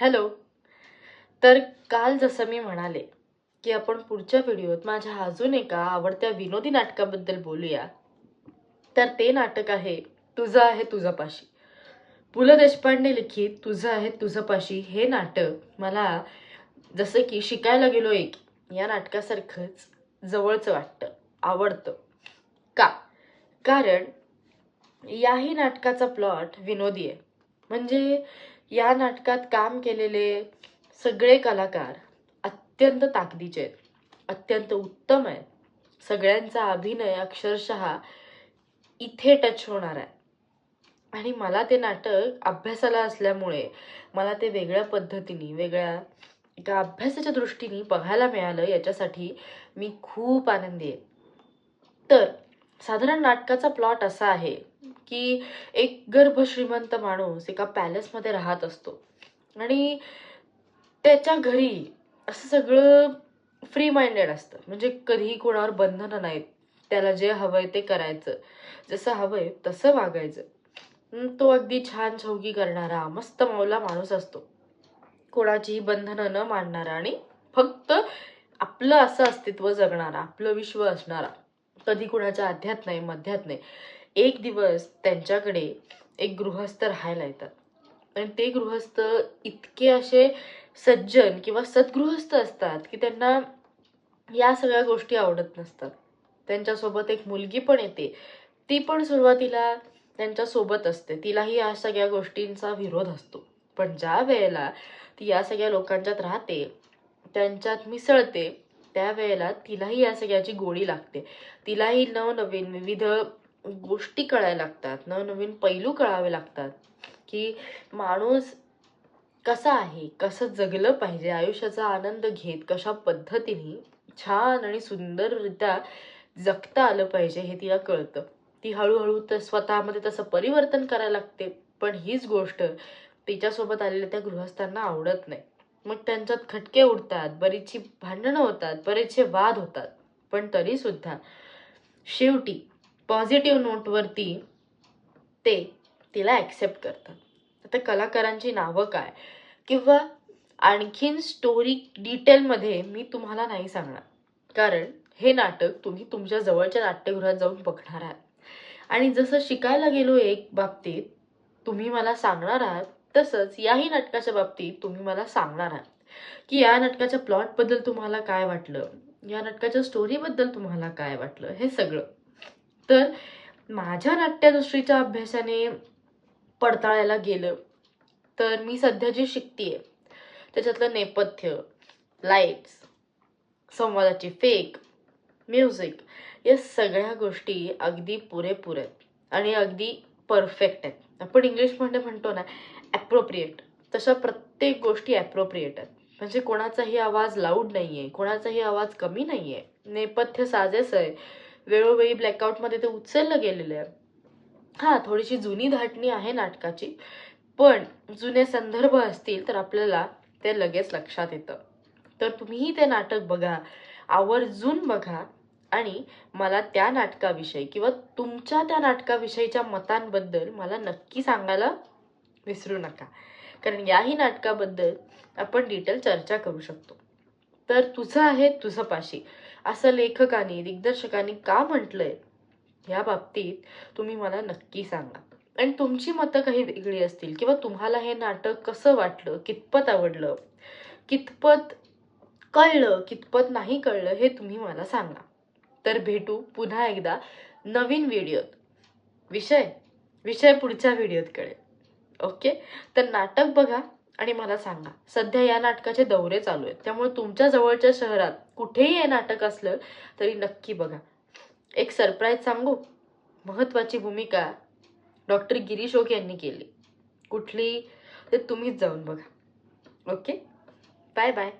Hello. तर काल जसं मी म्हणाले की आपण पुढच्या व्हिडिओत माझ्या अजून एका आवडत्या विनोदी नाटकाबद्दल बोलूया. तर ते नाटक आहे तुझं आहे तुझपाशी. पु ल देशपांडे लिखित तुझं आहे तुझपाशी हे नाटक मला जसं की शिकायला गेलो एक या नाटकासारखंच जवळचं वाटतं आवडतं. का? कारण याही नाटकाचा प्लॉट विनोदी आहे. म्हणजे या नाटकात काम केलेले सगळे कलाकार अत्यंत ताकदीचे आहेत. अत्यंत उत्तम आहेत. सगळ्यांचा अभिनय अक्षरशः इथे टच होणार आहे. आणि मला ते नाटक अभ्यासाला असल्यामुळे मला ते वेगळ्या पद्धतीने वेगळ्या एका अभ्यासाच्या दृष्टीने बघायला मिळालं याच्यासाठी मी खूप आनंदी आहे. तर साधारण नाटकाचा प्लॉट असा आहे की एक गर्भ श्रीमंत माणूस एका पॅलेसमध्ये राहत असतो. आणि त्याच्या घरी असं सगळं फ्री माइंडेड असतं. म्हणजे कधीही कोणावर बंधनं नाहीत. त्याला जे हवंय ते करायचं. जसं हवंय तसं वागायचं. तो अगदी छान छौकी करणारा मस्त मौला माणूस असतो. कोणाचीही बंधनं न मांडणारा आणि फक्त आपलं असं अस्तित्व जगणारा आपलं विश्व असणारा. कधी कुणाच्या अध्यात नाही मध्यात नाही. एक दिवस त्यांच्याकडे एक गृहस्थ राहायला येतात. आणि ते गृहस्थ इतके असे सज्जन किंवा सद्गृहस्थ असतात की त्यांना या सगळ्या गोष्टी आवडत नसतात. त्यांच्यासोबत एक मुलगी पण येते. ती पण सुरुवातीला त्यांच्यासोबत असते. तिलाही या सगळ्या गोष्टींचा विरोध असतो. पण ज्या वेळेला ती या सगळ्या लोकांच्यात राहते त्यांच्यात मिसळते त्यावेळेला तिलाही या सगळ्याची गोडी लागते. तिलाही नवनवीन विविध गोष्टी कळायला लागतात. नवनवीन पैलू कळावे लागतात की माणूस कसा आहे कसं जगलं पाहिजे आयुष्याचा आनंद घेत कशा पद्धतीने छान आणि सुंदररित्या जगता आलं पाहिजे हे तिला कळतं. ती हळूहळू तर स्वतःमध्ये तसं परिवर्तन करायला लागते पण हीच गोष्ट तिच्यासोबत आलेल्या त्या गृहस्थांना आवडत नाही. मग त्यांच्यात खटके उडतात बरीचशी भांडणं होतात बरेचसे वाद होतात. पण तरीसुद्धा शेवटी पॉझिटिव्ह नोटवरती ते तिला ॲक्सेप्ट करतात. आता कलाकारांची नावं काय? किंवा आणखीन स्टोरी डिटेलमध्ये मी तुम्हाला नाही सांगणार. कारण हे नाटक तुम्ही तुमच्या जवळच्या नाट्यगृहात जाऊन बघणार आहात. आणि जसं शिकायला गेलो एक बाबतीत तुम्ही मला सांगणार आहात तसंच याही नाटकाच्या बाबतीत तुम्ही मला सांगणार आहात. की या नाटकाच्या प्लॉटबद्दल तुम्हाला काय वाटलं? या नाटकाच्या स्टोरीबद्दल तुम्हाला काय वाटलं? हे सगळं. तर माझ्या नाट्यदृष्टीच्या अभ्यासाने पडताळायला गेलं तर मी सध्या जे शिकतीये त्याच्यातलं नेपथ्य लाईट्स संवादाची फेक म्युझिक या सगळ्या गोष्टी अगदी पुरेपूर आहेत आणि अगदी परफेक्ट आहेत. आपण इंग्लिशमध्ये म्हणतो ना ॲप्रोप्रिएट तशा प्रत्येक गोष्टी ॲप्रोप्रिएट आहेत. म्हणजे कोणाचाही आवाज लाऊड नाही आहे कोणाचाही आवाज कमी नाही आहे नेपथ्य साजेस आहे. वेळोवेळी ब्लॅकआउटमध्ये ते उचललं गेलेलं आहे. हां थोडीशी जुनी धाटणी आहे नाटकाची पण जुने संदर्भ असतील तर आपल्याला ते लगेच लक्षात येतं. तर तुम्हीही ते नाटक बघा. आवर्जून बघा. आणि मला त्या नाटकाविषयी किंवा तुमच्या त्या नाटकाविषयीच्या मतांबद्दल मला नक्की सांगायला विसरू नका. कारण याही नाटकाबद्दल आपण डिटेल चर्चा करू शकतो. तर तुझं आहे तुझं पाशी असं लेखकाने दिग्दर्शकाने का म्हटलंय? या बाबतीत तुम्ही मला नक्की सांगा. आणि तुमची मतं काही वेगळी असतील किंवा तुम्हाला हे नाटक कसं वाटलं कितपत आवडलं कितपत कळलं कितपत नाही कळलं हे तुम्ही मला सांगा. तर भेटू पुन्हा एकदा नवीन व्हिडिओत. विषय विषय पुढच्या व्हिडिओत कळेल ओके? तर नाटक बघा आणि मला सांगा. सध्या या नाटकाचे दौरे चालू आहेत. त्यामुळे तुमच्या जवळच्या शहरात कुठेही हे नाटक असलं तरी नक्की बघा. एक सरप्राईज सांगू? महत्त्वाची भूमिका डॉक्टर गिरीश ओक यांनी केली. कुठली? ते तुम्हीच जाऊन बघा. ओके? Bye bye